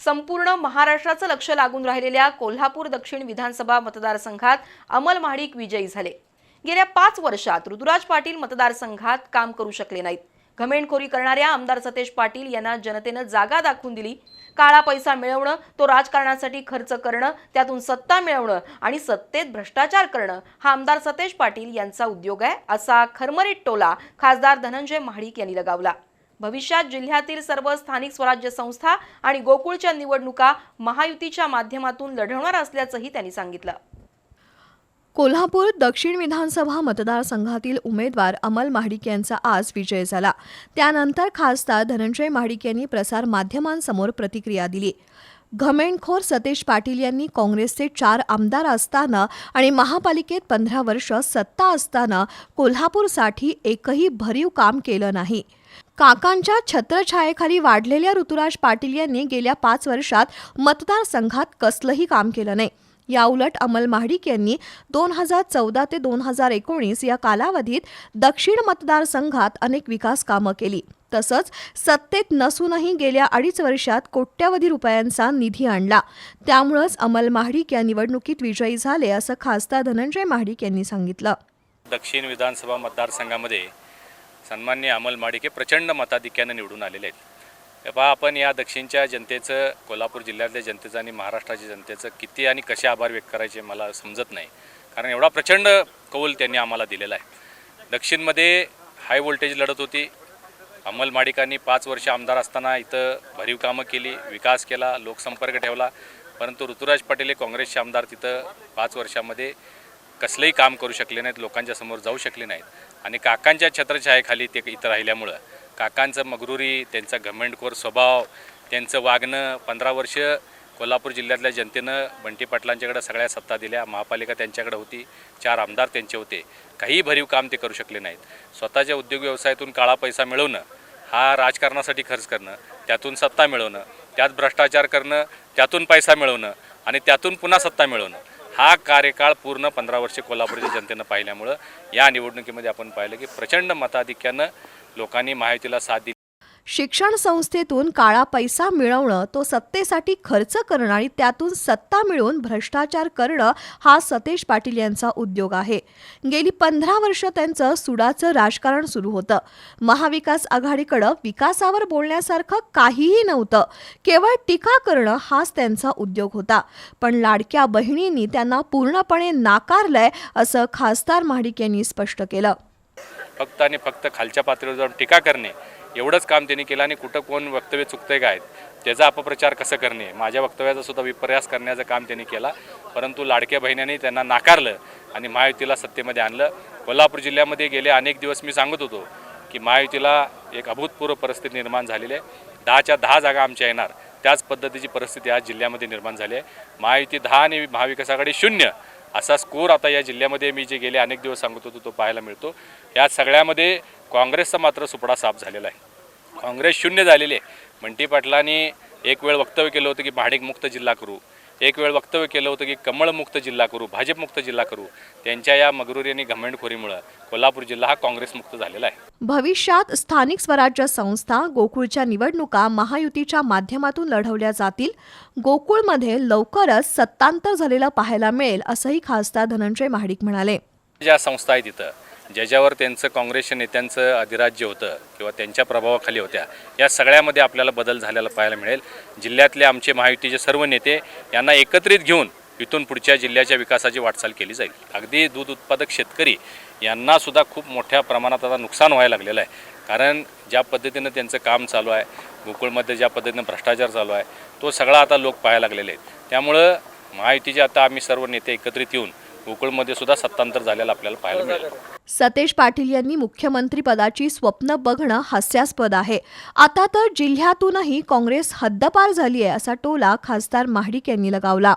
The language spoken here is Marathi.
संपूर्ण महाराष्ट्राचं लक्ष लागून राहिलेल्या कोल्हापूर दक्षिण विधानसभा मतदारसंघात अमल महाडिक विजयी झाले. गेल्या पाच वर्षात ऋतुराज पाटील मतदारसंघात काम करू शकले नाहीत. घमेंडखोरी करणाऱ्या आमदार सतेज पाटील यांना जनतेनं जागा दाखवून दिली. काळा पैसा मिळवणं तो राजकारणासाठी खर्च करणं त्यातून सत्ता मिळवणं आणि सत्तेत भ्रष्टाचार करणं हा आमदार सतेज पाटील यांचा उद्योग आहे असा खरमरीत टोला खासदार धनंजय महाडिक यांनी लगावला. भविष्यात जिल्ह्यातील सर्व स्थानिक स्वराज्य संस्था आणि गोकुळच्या निवडणुका महायुतीच्या माध्यमातून लढवणार असल्याचंही त्यांनी सांगितलं. कोल्हापूर दक्षिण विधानसभा मतदारसंघातील उमेदवार अमल महाडिक यांचा आज विजय झाला. त्यानंतर खासदार धनंजय महाडिक यांनी प्रसार माध्यमांसमोर प्रतिक्रिया दिली. घमेंडखोर सतेज पाटील यांनी काँग्रेसचे चार आमदार असताना आणि महापालिकेत पंधरा वर्ष सत्ता असताना कोल्हापूरसाठी एकही भरीव काम केलं नाही. काकांच्या छत्रछायेखाली वाढलेल्या ऋतुराज पाटील यांनी गेल्या पाच वर्षात मतदारसंघात कसलंही काम केलं नाही. याउलट अमल महाडिक यांनी दोन हजार चौदा ते दोन हजार एकोणीस या कालावधीत दक्षिण मतदारसंघात अनेक विकास कामं केली. तसंच सत्तेत नसूनही गेल्या अडीच वर्षात कोट्यवधी रुपयांचा निधी आणला. त्यामुळंच अमल महाडिक या निवडणुकीत विजयी झाले असं खासदार धनंजय महाडिक यांनी सांगितलं. दक्षिण विधानसभा मतदारसंघामध्ये सन्मान्य अमल माडिके प्रचंड मताधिक्यानं निवडून आलेले आहेत. पहा आपण या दक्षिणच्या जनतेचं कोल्हापूर जिल्ह्यातल्या जनतेचं आणि महाराष्ट्राच्या जनतेचं किती आणि कसे आभार व्यक्त करायचे मला समजत नाही. कारण एवढा प्रचंड कौल त्यांनी आम्हाला दिलेला आहे. दक्षिणमध्ये हाय व्होल्टेज लढत होती. अमल माडिकांनी पाच वर्ष आमदार असताना इथं भरीव कामं केली विकास केला लोकसंपर्क ठेवला. परंतु ऋतुराज पाटील हे काँग्रेसचे आमदार तिथं पाच वर्षामध्ये कसलंही काम करू शकले नाहीत लोकांच्या समोर जाऊ शकले नाहीत. आणि काकांच्या छत्रछायेखाली ते इथं राहिल्यामुळं काकांचं मगरुरी त्यांचा घमेंडखोर स्वभाव त्यांचं वागणं पंधरा वर्ष कोल्हापूर जिल्ह्यातल्या जनतेनं बंटी पाटलांच्याकडे सगळ्या सत्ता दिल्या महापालिका त्यांच्याकडे होती चार आमदार त्यांचे होते. काहीही भरीव काम ते करू शकले नाहीत. स्वतःच्या उद्योग व्यवसायातून काळा पैसा मिळवणं हा राजकारणासाठी खर्च करणं त्यातून सत्ता मिळवणं त्यात भ्रष्टाचार करणं त्यातून पैसा मिळवणं आणि त्यातून पुन्हा सत्ता मिळवणं. हा कार्यकाळ पूर्ण पंधरा वर्षे कोल्हापूरच्या जनतेनं पाहिल्यामुळं या निवडणुकीमध्ये आपण पाहिलं की प्रचंड मताधिक्यानं लोकांनी महायुतीला साथ दिली. शिक्षण संस्थेतून काळा पैसा मिळवणं तो सत्तेसाठी खर्च करणं आणि त्यातून सत्ता मिळवून भ्रष्टाचार करणं हा सतेज पाटील यांचा उद्योग आहे. गेली पंधरा वर्ष त्यांचं सुडाचं राजकारण सुरू होतं. महाविकास आघाडीकडं विकासावर बोलण्यासारखं काहीही नव्हतं. केवळ टीका करणं हाच त्यांचा उद्योग होता. पण लाडक्या बहिणींनी त्यांना पूर्णपणे नाकारलंय असं खासदार महाडिक यांनी स्पष्ट केलं. फक्त आणि फक्त खालच्या पातळीवर जाऊन टीका करणे एवढंच काम त्यांनी केलं आणि कुठं कोण वक्तव्य चुकतंय काय त्याचा अपप्रचार कसं करणे माझ्या वक्तव्याचा सुद्धा विपर्यास करण्याचं काम त्यांनी केला. परंतु लाडक्या बहिणींनी त्यांना नाकारलं आणि महायुतीला सत्तेमध्ये आणलं. कोल्हापूर जिल्ह्यामध्ये गेले अनेक दिवस मी सांगत होतो की महायुतीला एक अभूतपूर्व परिस्थिती निर्माण झालेली आहे. दहाच्या दहा जागा आमच्या येणार. त्याच पद्धतीची परिस्थिती आज जिल्ह्यामध्ये निर्माण झाली आहे. महायुती दहा आणि महाविकास आघाडी शून्य असा स्कोर आता या जिल्ह्यामध्ये मी जे गेले अनेक दिवस सांगत होतो तो पाहायला मिळतो. या सगळ्यामध्ये काँग्रेसचा मात्र सुपडा साफ झालेला आहे. काँग्रेस शून्य झालेली आहे. बंटी पाटलांनी एक वेळ वक्तव्य केलं होतं की भाडेक मुक्त जिल्हा करू. एक वेळ वक्तव्य केलं होतं की कमळमुक्त जिल्हा करू भाजपमुक्त जिल्हा करू. त्यांच्या या मगरुरी आणि घमेंडखोरीमुळं कोल्हापूर जिल्हा हा काँग्रेसमुक्त झालेला आहे. भविष्यात स्थानिक स्वराज्य संस्था गोकुळच्या निवडणुका महायुतीच्या माध्यमातून लढवल्या जातील. गोकुळमध्ये लवकरच सत्तांतर झालेलं पाहायला मिळेल असंही खासदार धनंजय महाडिक म्हणाले. ज्या संस्था आहेत तिथं ज्याच्यावर त्यांचं काँग्रेसच्या नेत्यांचं अधिराज्य होतं किंवा त्यांच्या प्रभावाखाली होत्या या सगळ्यामध्ये आपल्याला बदल झालेला पाहायला मिळेल. जिल्ह्यातले आमचे महायुतीचे सर्व नेते यांना एकत्रित घेऊन इथून पुढच्या जिल्ह्याच्या विकासाची वाटचाल केली जाईल. अगदी दूध उत्पादक शेतकरी यांनासुद्धा खूप मोठ्या प्रमाणात आता नुकसान व्हायला लागलेलं आहे. कारण ज्या पद्धतीनं त्यांचं काम चालू आहे गोकुळमध्ये ज्या पद्धतीनं भ्रष्टाचार चालू आहे तो सगळा आता लोक पाहायला लागलेले आहेत. त्यामुळं महायुतीचे आता आम्ही सर्व नेते एकत्रित येऊन गोकुळमध्ये सुद्धा सत्तांतर झालेलं आपल्याला पाहायला मिळेल. सतेज पाटील यांनी मुख्यमंत्री पदाची स्वप्न बघणं हास्यास्पद आहे. आता तर जिल्ह्यातूनही काँग्रेस हद्दपार झाली आहे असा टोला खासदार महाडिक यांनी लगावला.